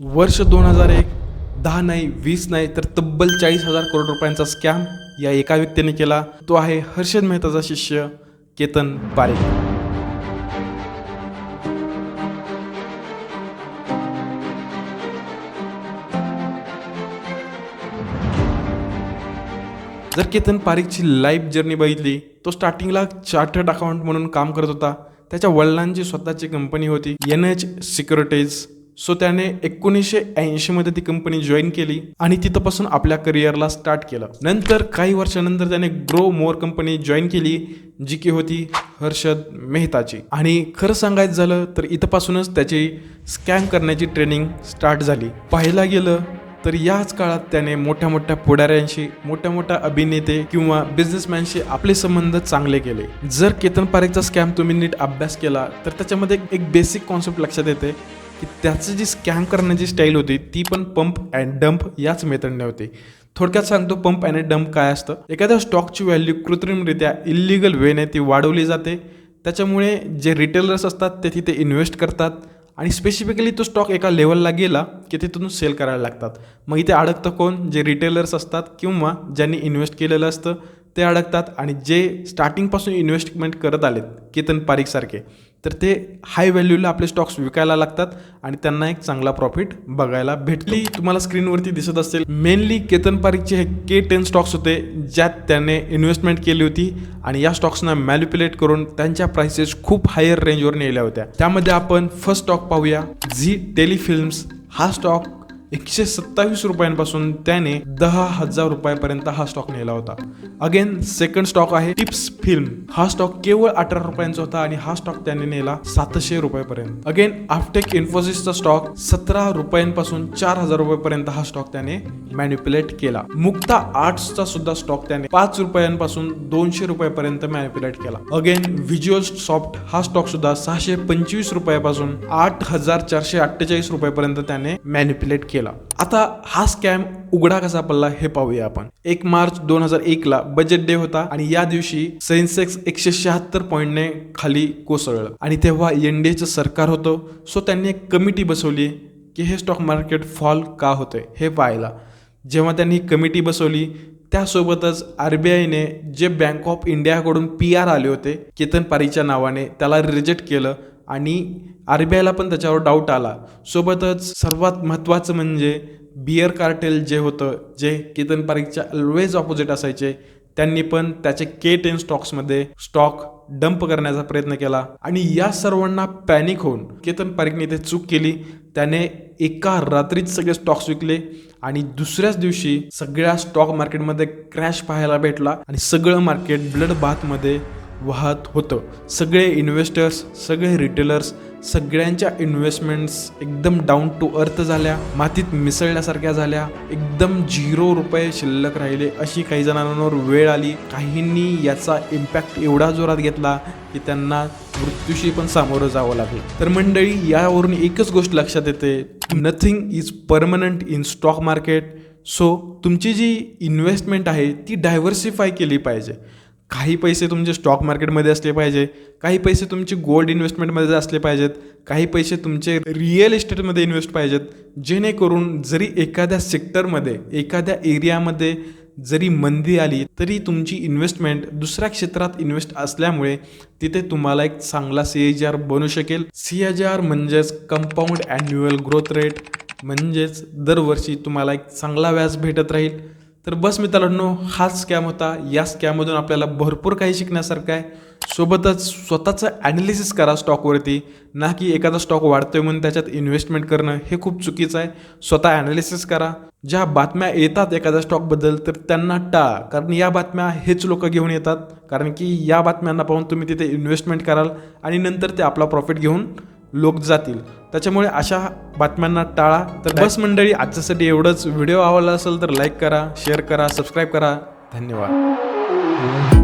वर्ष दोन हजार एक दहा नाही वीस नाही तर तब्बल चाळीस हजार करोड रुपयांचा स्कॅम या एका व्यक्तीने केला. तो आहे हर्षद मेहताचा शिष्य केतन पारेख जर केतन पारेखची लाईफ जर्नी बघितली तो स्टार्टिंगला चार्टर्ड अकाउंट म्हणून काम करत होता. त्याच्या वडिलांची स्वतःची कंपनी होती एन एच सिक्युरिटीज सो त्याने एकोणीसशे ऐंशीमध्ये ती कंपनी जॉईन केली आणि तिथंपासून आपल्या करिअरला स्टार्ट केलं. नंतर काही वर्षानंतर त्याने ग्रो मोर कंपनी जॉईन केली जी की होती हर्षद मेहताची. आणि खरं सांगायचं झालं तर इथंपासूनच त्याची स्कॅम करण्याची ट्रेनिंग स्टार्ट झाली. पाहायला गेलं तर याच काळात त्याने मोठ्या मोठ्या पुढाऱ्यांशी मोठ्या मोठ्या अभिनेते किंवा बिझनेसमॅनशी आपले संबंध चांगले केले. जर केतन पारेखचा स्कॅम तुम्ही नीट अभ्यास केला तर त्याच्यामध्ये एक बेसिक कॉन्सेप्ट लक्षात येते. की त्याचं जी स्कॅम करण्याची स्टाईल होती ती पण पंप अँड डंप याच मेथडने होती. थोडक्यात सांगतो पंप अँड डंप काय असतं? एखाद्या स्टॉकची व्हॅल्यू कृत्रिमरित्या इलिगल वेने ती वाढवली जाते. त्याच्यामुळे जे रिटेलर्स असतात ते तिथे इन्व्हेस्ट करतात आणि स्पेसिफिकली तो स्टॉक एका लेवलला गेला की तिथून सेल करायला लागतात. मग इथे अडकतं कोण? जे रिटेलर्स असतात किंवा ज्यांनी इन्व्हेस्ट केलेलं असतं ते अडकतात आणि जे स्टार्टिंगपासून इन्व्हेस्टमेंट करत आलेत केतन पारिकसारखे. तर ते हाय व्हॅल्यूला आपले स्टॉक्स विकायला लागतात आणि त्यांना एक चांगला प्रॉफिट बघायला भेटली तुम्हाला स्क्रीनवरती दिसत असेल मेनली केतन पारिकचे हे के टेन स्टॉक्स होते ज्यात त्याने इन्व्हेस्टमेंट केली होती आणि या स्टॉक्सना मॅल्युप्युलेट करून त्यांच्या प्राइसेस खूप हायर रेंजवर नेल्या होत्या. त्यामध्ये आपण फर्स्ट स्टॉक पाहूया झी टेलिफिल्म्स हा स्टॉक एकशे सत्तावीस रुपयांपासून त्याने दहा हजार रुपयापर्यंत हा स्टॉक नेला होता. अगेन सेकंड स्टॉक आहे टिप्स फिल्म. हा स्टॉक केवळ अठरा रुपयांचा होता आणि हा स्टॉक त्याने नेला सातशे रुपयापर्यंत. अगेन आफ्टेक इन्फोसिसचा स्टॉक सतरा रुपयांपासून चार हजार रुपयापर्यंत हा स्टॉक त्याने मॅन्युप्युलेट केला. मुक्ता आर्ट्सचा सुद्धा स्टॉक त्याने पाच रुपयांपासून दोनशे रुपयापर्यंत मॅन्युप्युलेट केला. अगेन व्हिज्युअल सॉफ्ट हा स्टॉक सुद्धा सहाशे पंचवीस रुपयापासून आठ हजार चारशे अठ्ठेचाळीस रुपयापर्यंत त्याने मॅन्युप्युलेट केला. आता हा स्कॅम उघडा कसा पडला हे पाहूया आपण. एक मार्च दोन हजार एक ला बजेट डे होता आणि या दिवशी सेन्सेक्स एकशे शहात्तर पॉईंटने खाली कोसळलं. आणि तेव्हा एनडीएचं सरकार होतं सो त्यांनी एक कमिटी बसवली की हे स्टॉक मार्केट फॉल का होतंय हे पाहायला. जेव्हा त्यांनी कमिटी बसवली त्यासोबतच आर बी आयने जे बँक ऑफ इंडियाकडून पी आर आले होते केतन पारीच्या नावाने त्याला रिजेक्ट केलं. आणि आर बी आयला पण त्याच्यावर डाऊट आला. सोबतच सर्वात महत्त्वाचं म्हणजे बियर कार्टेल जे होतं जे केतन पारीकच्या ऑलवेज ऑपोजिट असायचे त्यांनी पण त्याचे के टेन स्टॉक्समध्ये स्टॉक डंप करण्याचा प्रयत्न केला. आणि या सर्वांना पॅनिक होऊन केतन पारिकने ते चूक केली. त्याने एका रात्रीत सगळे स्टॉक्स विकले आणि दुसऱ्याच दिवशी सगळ्या स्टॉक मार्केटमध्ये क्रॅश पाहायला भेटला आणि सगळं मार्केट ब्लड बाथमध्ये वाहत होतं. सगळे इन्व्हेस्टर्स सगळे रिटेलर्स सगळ्यांच्या इन्व्हेस्टमेंट्स एकदम डाऊन टू अर्थ झाल्या. मातीत मिसळल्यासारख्या झाल्या. एकदम झिरो रुपये शिल्लक राहिले. अशी काही जणांवर वेळ आली. काहींनी याचा इम्पॅक्ट एवढा जोरात घेतला की त्यांना मृत्यूशी पण सामोरं जावं लागलं. तर मंडळी यावरून एकच गोष्ट लक्षात येते. Nothing is permanent in stock market so तुमची जी इन्व्हेस्टमेंट आहे ती डायव्हर्सिफाय केली पाहिजे. काही पैसे तुमचे स्टॉक मार्केटमध्ये असले पाहिजे काही पैसे तुमचे गोल्ड इन्व्हेस्टमेंटमध्ये असले पाहिजेत काही पैसे तुमचे रिअल इस्टेटमध्ये इन्व्हेस्ट पाहिजेत. जेणेकरून जरी एखाद्या सेक्टरमध्ये एखाद्या एरियामध्ये जरी मंदी आली तरी तुमची इन्व्हेस्टमेंट दुसऱ्या क्षेत्रात इन्व्हेस्ट असल्यामुळे तिथे तुम्हाला एक चांगला सी एच आर बनू शकेल. सी एच आर म्हणजेच कंपाऊंड ॲन्युअल ग्रोथ रेट म्हणजेच दरवर्षी तुम्हाला एक चांगला व्याज भेटत राहील. तर बस मित्रांनो हा स्कॅम होता. या स्कॅममधून आपल्याला भरपूर काही शिकण्यासारखं आहे. सोबतच स्वतःचं ॲनालिसिस करा स्टॉकवरती ना की एखादा स्टॉक वाढतोय म्हणून त्याच्यात इन्व्हेस्टमेंट करणं हे खूप चुकीचं आहे. स्वतः ॲनालिसिस करा. ज्या बातम्या येतात एखाद्या स्टॉकबद्दल तर त्यांना टाळा. कारण या बातम्या हेच लोक घेऊन येतात. कारण की या बातम्यांना पाहून तुम्ही तिथे इन्व्हेस्टमेंट कराल आणि नंतर ते आपला प्रॉफिट घेऊन लोक जातील. त्याच्यामुळे अशा बातम्यांना टाळा. तर बस मंडळी आजच्यासाठी एवढंच. व्हिडिओ आवडला असेल तर लाईक करा शेअर करा सबस्क्राईब करा. धन्यवाद.